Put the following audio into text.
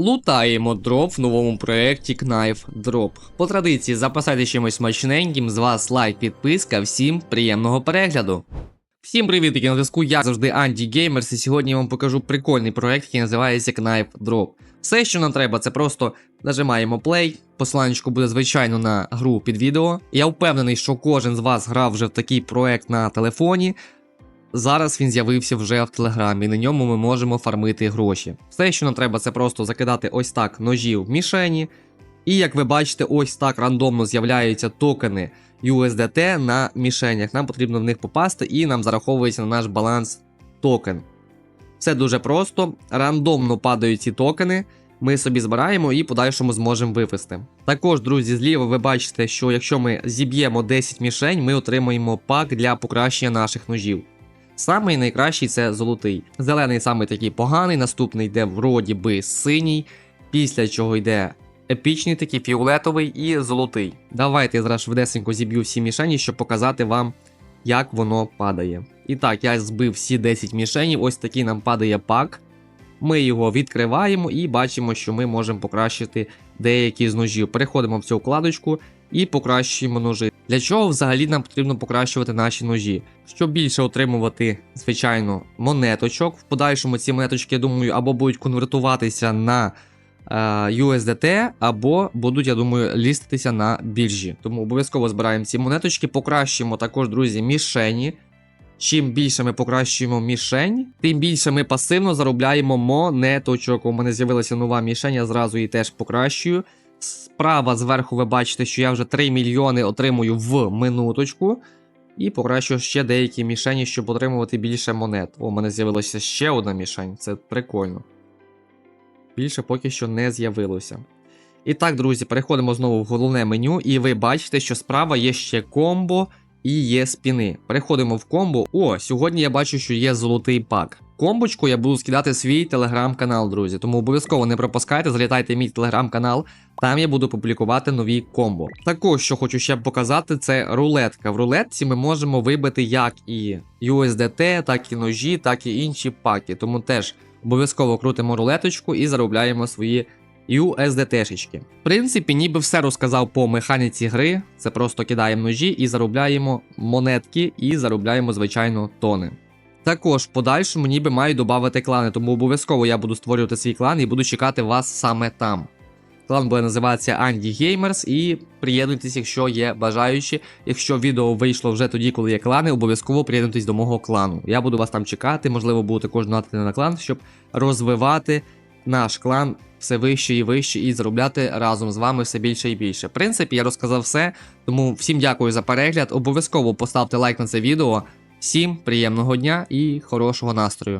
Лутаємо дроп в новому проєкті Knife Drop. По традиції запасайте чимось смачненьким, з вас лайк, підписка, всім приємного перегляду. Всім привіт, на зв'язку, я завжди Анді Геймерс, і сьогодні я вам покажу прикольний проєкт, який називається Knife Drop. Все, що нам треба, це просто нажимаємо play, посиланнячко буде звичайно на гру під відео. Я впевнений, що кожен з вас грав вже в такий проєкт на телефоні. Зараз він з'явився вже в телеграмі, на ньому ми можемо фармити гроші. Все, що нам треба, це просто закидати ось так ножі в мішені. І як ви бачите, ось так рандомно з'являються токени USDT на мішенях. Нам потрібно в них попасти, і нам зараховується на наш баланс токен. Все дуже просто. Рандомно падають ці токени. Ми собі збираємо і подальшому зможемо вивести. Також, друзі, зліва ви бачите, що якщо ми зіб'ємо 10 мішень, ми отримаємо пак для покращення наших ножів. Самий найкращий це золотий. Зелений самий такий поганий, наступний йде вроді би синій, після чого йде епічний такий фіолетовий і золотий. Давайте я зараз швидесенько зіб'ю всі мішені, щоб показати вам, як воно падає. І так, я збив всі 10 мішенів, ось такий нам падає пак. Ми його відкриваємо і бачимо, що ми можемо покращити деякі з ножів. Переходимо в цю вкладочку і покращуємо ножи. Для чого взагалі нам потрібно покращувати наші ножі? Щоб більше отримувати, звичайно, монеточок. В подальшому ці монеточки, я думаю, або будуть конвертуватися на е, USDT, або будуть, я думаю, ліститися на біржі. Тому обов'язково збираємо ці монеточки, покращуємо також, друзі, мішені. Чим більше ми покращуємо мішень, тим більше ми пасивно заробляємо монеточок. У мене з'явилася нова мішень, я зразу її теж покращую. Справа зверху ви бачите, що я вже 3 мільйони отримую в минуточку. І покращу ще деякі мішені, щоб отримувати більше монет. О, у мене з'явилася ще одна мішень, це прикольно. Більше поки що не з'явилося. І так, друзі, переходимо знову в головне меню, і ви бачите, що справа є ще комбо і є спіни. Переходимо в комбо. О, сьогодні я бачу, що є золотий пак. Комбочку я буду скидати свій телеграм-канал, друзі. Тому обов'язково не пропускайте, залітайте в мій телеграм-канал. Там я буду публікувати нові комбо. Також, що хочу ще показати, це рулетка. В рулетці ми можемо вибити як і USDT, так і ножі, так і інші паки. Тому теж обов'язково крутимо рулеточку і заробляємо свої USDT-шечки. В принципі, ніби все розказав по механіці гри. Це просто кидаємо ножі і заробляємо монетки, і заробляємо, звичайно, тони. Також в подальшому ніби маю додати клани, тому обов'язково я буду створювати свій клан і буду чекати вас саме там. Клан буде називатися Andy Gamers і приєднуйтесь, якщо є бажаючі. Якщо відео вийшло вже тоді, коли є клани, обов'язково приєднуйтесь до мого клану. Я буду вас там чекати, можливо, буду також донатити на клан, щоб розвивати наш клан все вище і вище і заробляти разом з вами все більше і більше. В принципі, я розказав все. Тому всім дякую за перегляд. Обов'язково поставте лайк на це відео. Всім приємного дня і хорошого настрою.